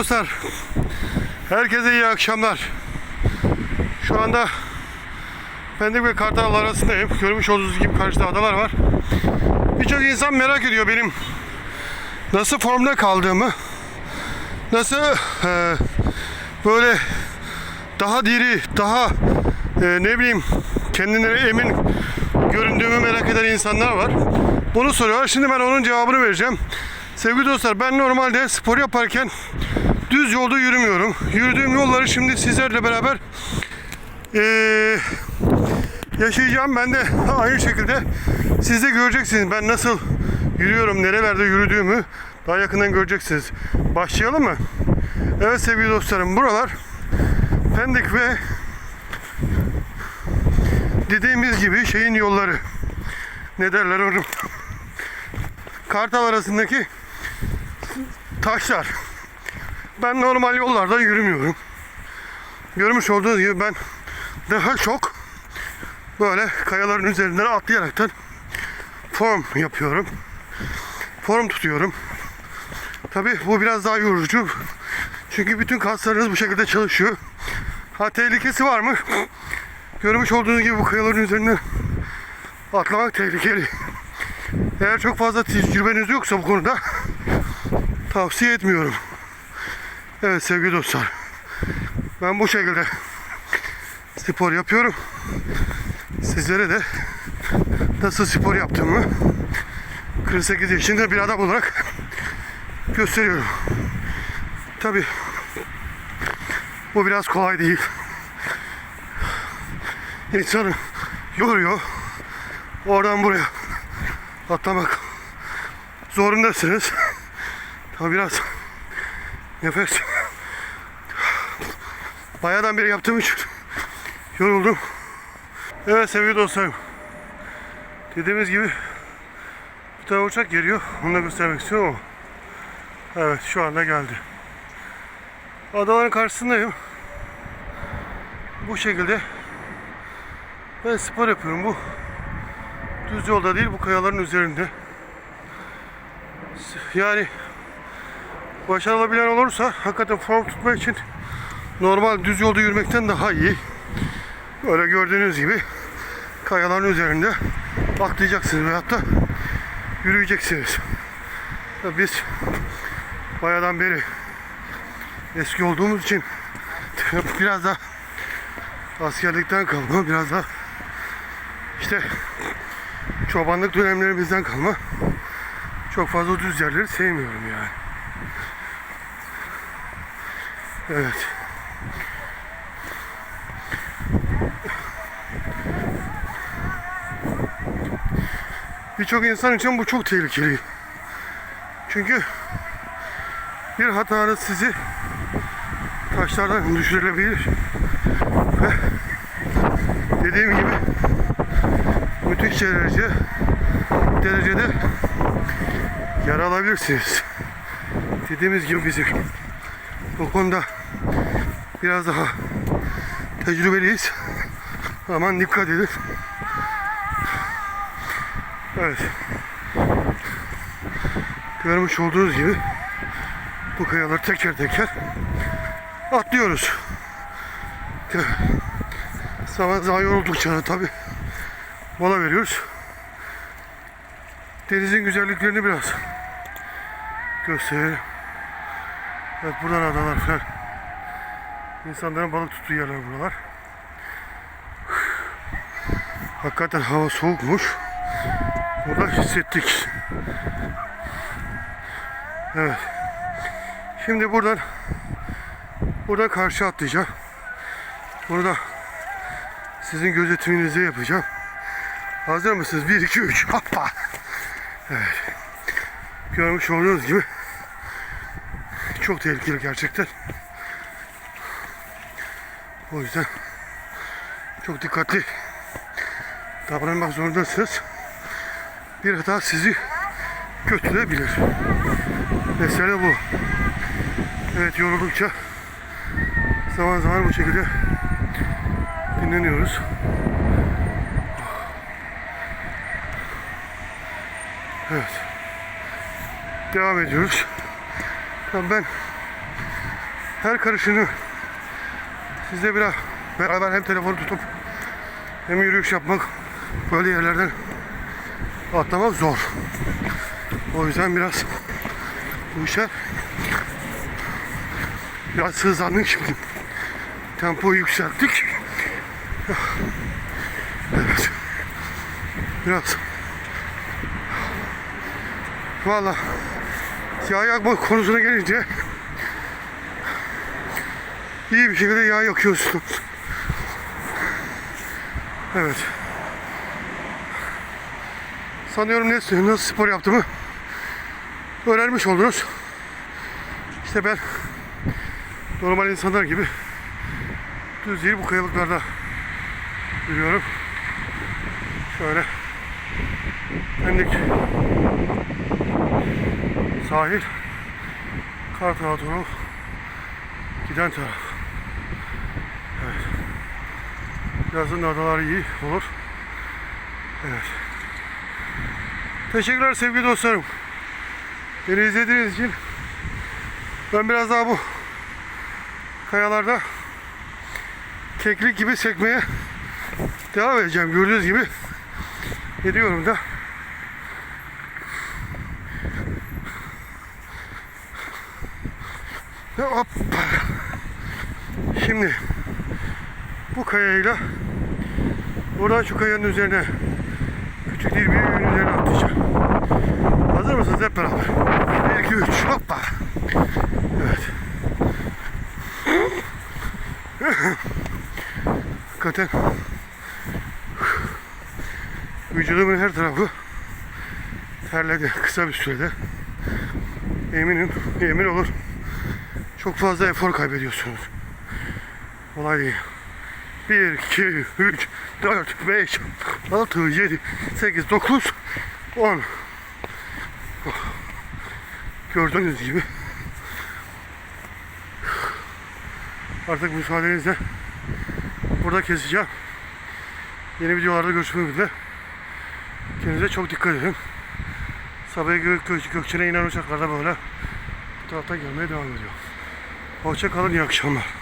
dostlar. Herkese iyi akşamlar. Şu anda Pendik ve Kartal arasındayım. Görmüş olduğunuz gibi karşıda adalar var. Birçok insan merak ediyor benim nasıl formda kaldığımı. Nasıl e, böyle daha diri, daha e, ne bileyim kendine emin göründüğümü merak eden insanlar var. Bunu soruyorlar. Şimdi ben onun cevabını vereceğim. Sevgili dostlar ben normalde spor yaparken düz yolda yürümüyorum. Yürüdüğüm yolları şimdi sizlerle beraber eee, yaşayacağım. Ben de aynı şekilde siz de göreceksiniz. Ben nasıl yürüyorum, nerelerde yürüdüğümü daha yakından göreceksiniz. Başlayalım mı? Evet sevgili dostlarım buralar Pendik ve dediğimiz gibi şeyin yolları. Ne derler onu? Kartal arasındaki taşlar. Ben normal yollarda yürümüyorum. Görmüş olduğunuz gibi ben daha çok böyle kayaların üzerinden atlayaraktan form yapıyorum. Form tutuyorum. Tabi bu biraz daha yorucu. Çünkü bütün kaslarınız bu şekilde çalışıyor. Ha tehlikesi var mı? Görmüş olduğunuz gibi bu kayaların üzerinden atlamak tehlikeli. Eğer çok fazla tecrübeniz yoksa bu konuda tavsiye etmiyorum. Evet sevgili dostlar. Ben bu şekilde spor yapıyorum. Sizlere de nasıl spor yaptığımı 48 yaşında bir adam olarak gösteriyorum. Tabi bu biraz kolay değil. İnsanı yoruyor. Oradan buraya atlamak zorundasınız. Tabi biraz nefes bayağıdan beri yaptığım için yoruldum. Evet sevgili dostlarım. Dediğimiz gibi bir tane uçak geliyor. Onu da göstermek istiyorum ama evet şu anda geldi. Adaların karşısındayım. Bu şekilde ben spor yapıyorum. Bu düz yolda değil bu kayaların üzerinde. Yani başarılabilen olursa hakikaten form tutmak için normal düz yolda yürümekten daha iyi. Böyle gördüğünüz gibi kayaların üzerinde atlayacaksınız veyahut da yürüyeceksiniz. Biz bayağıdan beri eski olduğumuz için biraz da askerlikten kalma biraz da işte çobanlık dönemlerimizden kalma çok fazla düz yerleri sevmiyorum yani. Evet. Birçok insan için bu çok tehlikeli. Çünkü bir hatanız sizi taşlardan düşürebilir. Ve dediğim gibi müthiş derece derecede yara alabilirsiniz. Dediğimiz gibi bizim bu konuda biraz daha tecrübeliyiz. Aman dikkat edin. Evet. Görmüş olduğunuz gibi bu kayaları teker teker atlıyoruz. Zaman zaman yoruldukça tabi mola veriyoruz. Denizin güzelliklerini biraz gösterelim. Evet buradan adalar falan. İnsanların balık tuttuğu yerler buralar. Hakikaten hava soğukmuş. Burada hissettik. Evet. Şimdi buradan burada karşı atlayacağım. Bunu da sizin gözetiminizde yapacağım. Hazır mısınız? 1, 2, 3. Hoppa. Evet. Görmüş olduğunuz gibi çok tehlikeli gerçekten. O yüzden çok dikkatli davranmak zorundasınız. Bir hata sizi götürebilir. Mesele bu. Evet yoruldukça zaman zaman bu şekilde dinleniyoruz. Evet. Devam ediyoruz. Ben her karışını sizle biraz beraber hem telefonu tutup hem yürüyüş yapmak böyle yerlerden atlamak zor. O yüzden biraz bu işe biraz hızlandık şimdi. Tempoyu yükselttik. Evet. Biraz Valla yağ yakma konusuna gelince iyi bir şekilde yağ yakıyorsunuz. Evet. Sanıyorum ne, nasıl spor yaptığımı öğrenmiş oldunuz. İşte ben normal insanlar gibi düz değil bu kayalıklarda yürüyorum. Şöyle Pendik sahil Kartal giden taraf. Evet. Yazın adalar iyi olur. Evet. Teşekkürler sevgili dostlarım. Beni izlediğiniz için ben biraz daha bu kayalarda keklik gibi sekmeye devam edeceğim. Gördüğünüz gibi ediyorum da. Hop. Şimdi bu kayayla buradan şu kayanın üzerine küçük bir üzerine atlayacağım. Hazır mısınız hep beraber? 1 2 3 hoppa. Evet. Hakikaten vücudumun her tarafı terledi kısa bir sürede. Eminim, emin olur. Çok fazla efor kaybediyorsunuz. Olay değil. 1, 2, 3, 4, 5, 6, 7, 8, 9, 10. Gördüğünüz gibi. Artık müsaadenizle burada keseceğim. Yeni videolarda görüşmek üzere. Kendinize çok dikkat edin. Sabiha Gök, Gök, Gökçen'e inen uçaklarda böyle bu tarafta gelmeye devam ediyor. Hoşça kalın, iyi akşamlar.